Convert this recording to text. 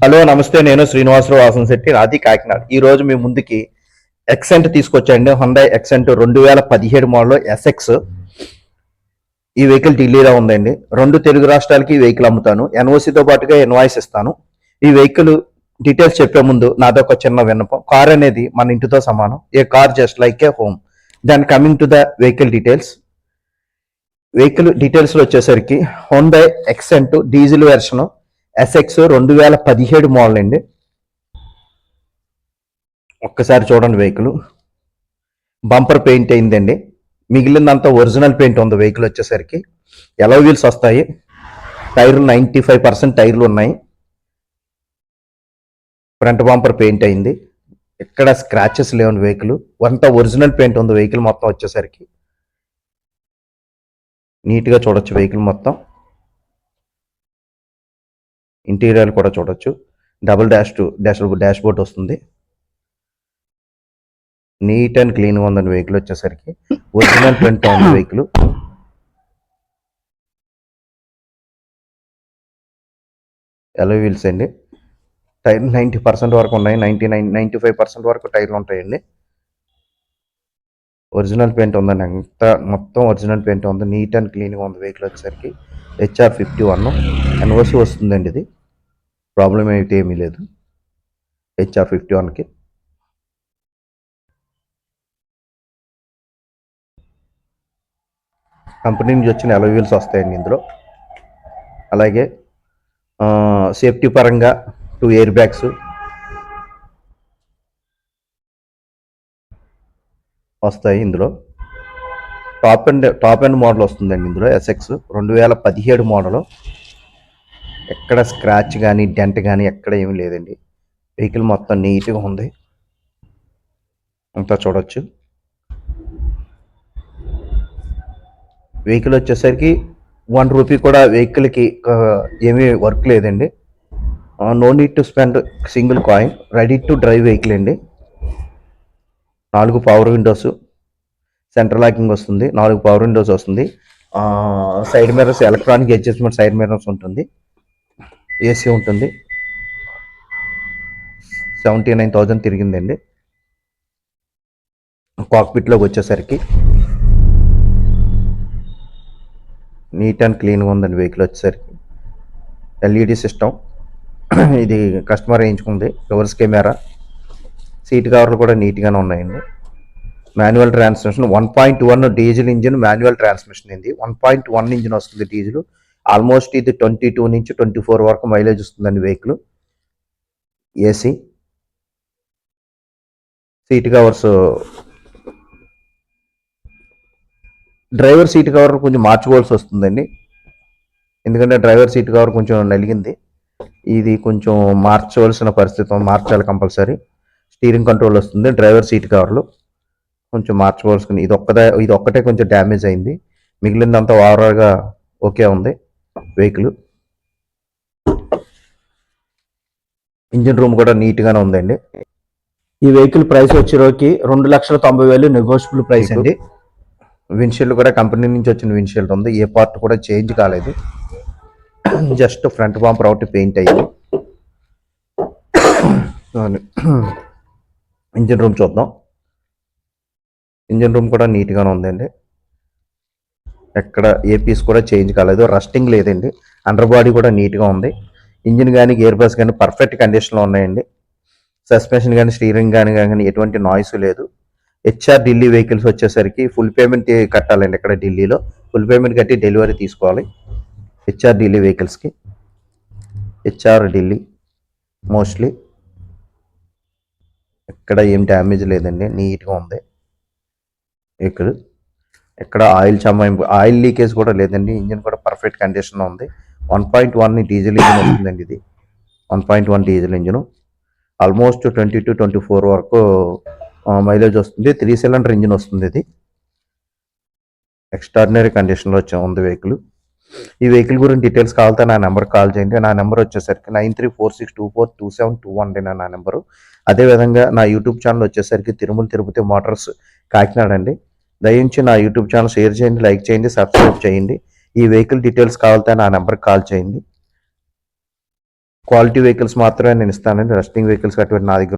Hello నమస్తే నేను శ్రీనివాసరావు వాసన్ శెట్టి నాది కాకినాడ. ఈ రోజు మీ ముందుకి ఎక్సెంట్ తీసుకొచ్చాండి. హుండై ఎక్సెంట్ రెండు వేల పదిహేడు మోడల్ ఎస్ఎక్స్ ఈ వెహికల్ ఢిల్లీలో ఉందండి. రెండు తెలుగు రాష్ట్రాలకి ఈ వెహికల్ అమ్ముతాను. ఎన్ఓసితో పాటుగా ఇన్వాయిస్ ఇస్తాను. ఈ వెహికల్ డీటెయిల్స్ చెప్పే ముందు నాదొక చిన్న విన్నపం. కార్ అనేది మన ఇంటితో సమానం. A car just like a home then coming to the vehicle details vehicle details వచ్చేసరికి Hyundai Xcent diesel version SX రెండు వేల పదిహేడు మోడల్ అండి. ఒక్కసారి చూడండి వెహికల్ బంపర్ పెయింట్ అయిందండి. మిగిలినంత ఒరిజినల్ పెయింట్ ఉంది వెహికల్ వచ్చేసరికి. ఎలా వీల్స్ వస్తాయి. టైర్లు నైంటీ ఫైవ్ పర్సెంట్ టైర్లు ఉన్నాయి. ఫ్రంట్ బంపర్ పెయింట్ అయింది. ఎక్కడ స్క్రాచెస్ లేవని వెహికల్ అంతా ఒరిజినల్ పెయింట్ ఉంది వెహికల్ మొత్తం వచ్చేసరికి. నీట్గా చూడొచ్చు వెహికల్ మొత్తం. ఇంటీరియర్ కూడా చూడొచ్చు. Double dash to dash dashboard వస్తుంది. నీట్ అండ్ క్లీన్గా ఉందండి వెహికల్ వచ్చేసరికి. ఒరిజినల్ ప్రింట్ ఉంది వెహికల్. ఎలా వీల్స్ అండి. టైర్ నైంటీ పర్సెంట్ వరకు ఉన్నాయి. Ninety nine ninety five percent వరకు టైర్లు ఉంటాయండి. ఒరిజినల్ పెయింట్ ఉందండి. అంతా మొత్తం ఒరిజినల్ పెయింట్ ఉంది. నీట్ అండ్ క్లీన్గా ఉంది వెహికల్ వచ్చేసరికి. హెచ్ఆర్ ఫిఫ్టీ వన్ ఎన్ఓసి వస్తుందండి ఇది. ప్రాబ్లం అయితే ఏమీ లేదు. హెచ్ఆర్ ఫిఫ్టీ వన్కి కంపెనీ నుంచి వచ్చిన అలవీల్స్ వస్తాయండి ఇందులో. అలాగే సేఫ్టీ పరంగా టూ ఎయిర్ బ్యాగ్స్. వస్తాయి ఇందులో. Top and top and model వస్తుందండి ఇందులో ఎస్ఎక్స్ రెండు వేల పదిహేడు మోడలు. ఎక్కడ స్క్రాచ్ కానీ డెంట్ కానీ ఎక్కడ ఏమీ లేదండి. వెహికల్ మొత్తం నీట్గా ఉంది. అంతా చూడొచ్చు. వెహికల్ వచ్చేసరికి వన్ రూపీ కూడా వెహికల్కి ఏమీ వర్క్ లేదండి. No need to spend single coin ready to drive vehicle అండి. నాలుగు పవర్ విండోస్ సెంట్రల్ లాకింగ్ వస్తుంది. నాలుగు పవర్ విండోస్ వస్తుంది. Side mirrors electronic adjustment side mirrors ఉంటుంది. ఏసీ ఉంటుంది. సెవెంటీ నైన్ థౌజండ్ తిరిగిందండి. కాక్పిట్లోకి వచ్చేసరికి నీట్ అండ్ క్లీన్గా ఉందండి వెహికల్ వచ్చేసరికి. ఎల్ఈడి సిస్టమ్ ఇది కస్టమర్ వేయించుకుంది. రివర్స్ కెమెరా సీట్ కవర్లు కూడా నీట్గానే ఉన్నాయండి. Manual transmission one point one diesel engine manual transmission ఇది వన్ పాయింట్ వన్ ఇంజిన్ వస్తుంది డీజిల్ ఆల్మోస్ట్ ఇది ట్వంటీ టూ నుంచి ట్వంటీ ఫోర్ వరకు మైలేజ్ వస్తుందండి vehicle. AC. Seat covers. Driver seat cover కొంచెం మార్చుకోవాల్సి వస్తుందండి. ఎందుకంటే డ్రైవర్ సీట్ కవర్ కొంచెం నలిగింది. ఇది కొంచెం మార్చవలసిన పరిస్థితి మార్చాలి కంపల్సరీ. స్టీరింగ్ కంట్రోల్ వస్తుంది డ్రైవర్ సీట్ కవర్లు. కొంచెం మార్చుకోవాల్సింది ఇది ఒక్కదే ఇది ఒక్కటే కొంచెం డ్యామేజ్ అయింది. మిగిలిందంతా ఓవరాల్గా ఓకే ఉంది. వెహికల్. ఇంజిన్ రూమ్ కూడా నీట్గానే ఉందండి. ఈ వెహికల్ ప్రైస్ వచ్చేరోకి రెండు లక్షల తొంభై వేలు నెగోషియబుల్ ప్రైస్ అండి. విన్షీల్డ్ కూడా కంపెనీ నుంచి వచ్చిన విన్షీల్డ్ ఉంది. ఏ పార్ట్ కూడా చేంజ్ కాలేదు. జస్ట్ ఫ్రంట్ బాంపర్ ఒకటి పెయింట్ అయ్యింది. ఇంజిన్ రూమ్ చూద్దాం. ఇంజిన్ రూమ్ కూడా నీట్గానే ఉందండి. ఎక్కడ ఏ పీస్ కూడా చేంజ్ కాలేదు. రస్టింగ్ లేదండి. అండర్ బాడీ కూడా నీట్గా ఉంది. ఇంజిన్ కానీ గేర్ బస్ కానీ పర్ఫెక్ట్ కండిషన్లో ఉన్నాయండి. సస్పెన్షన్ కానీ స్టీరింగ్ కానీ కానీ ఎటువంటి నాయిస్ లేదు. హెచ్ఆర్ ఢిల్లీ వెహికల్స్ వచ్చేసరికి ఫుల్ పేమెంట్ కట్టాలండి ఇక్కడ ఢిల్లీలో ఫుల్ పేమెంట్ కట్టి డెలివరీ తీసుకోవాలి. హెచ్ఆర్ ఢిల్లీ వెహికల్స్కి హెచ్ఆర్ ఢిల్లీ మోస్ట్లీ ఎక్కడ ఏం డ్యామేజ్ లేదండి. నీట్గా ఉంది. వెహికల్ ఎక్కడ ఆయిల్ చమ్మ ఆయిల్ లీకేజ్ కూడా లేదండి. ఇంజిన్ కూడా పర్ఫెక్ట్ కండిషన్లో ఉంది. One point one diesel engine వస్తుందండి ఇది. One point one diesel engine. Almost twenty to twenty four వరకు మైలేజ్ వస్తుంది. త్రీ సిలిండర్ ఇంజిన్ వస్తుంది ఇది. ఎక్స్ట్రాడినరీ కండిషన్లో వచ్చే ఉంది వెహికల్. ఈ వెహికల్ గురించి డీటెయిల్స్ కావాలంటే నా నెంబర్ కాల్ చేయండి. నా నెంబర్ వచ్చేసరికి nine three four six two four two seven two one నా నెంబరు. అదేవిధంగా నా యూట్యూబ్ ఛానల్ వచ్చేసరికి తిరుమల తిరుపతి మోటార్స్ కాకినాడ అండి. దయించి నా యూట్యూబ్ ఛానల్ షేర్ చేయండి లైక్ చేయండి సబ్స్క్రైబ్ చేయండి. ఈ వెహికల్ డీటెయిల్స్ కావాలంటే నా నెంబర్కి కాల్ చేయండి. క్వాలిటీ వెహికల్స్ మాత్రమే నేను ఇస్తానండి. రెస్టింగ్ వెహికల్స్ అటువంటి నా దగ్గర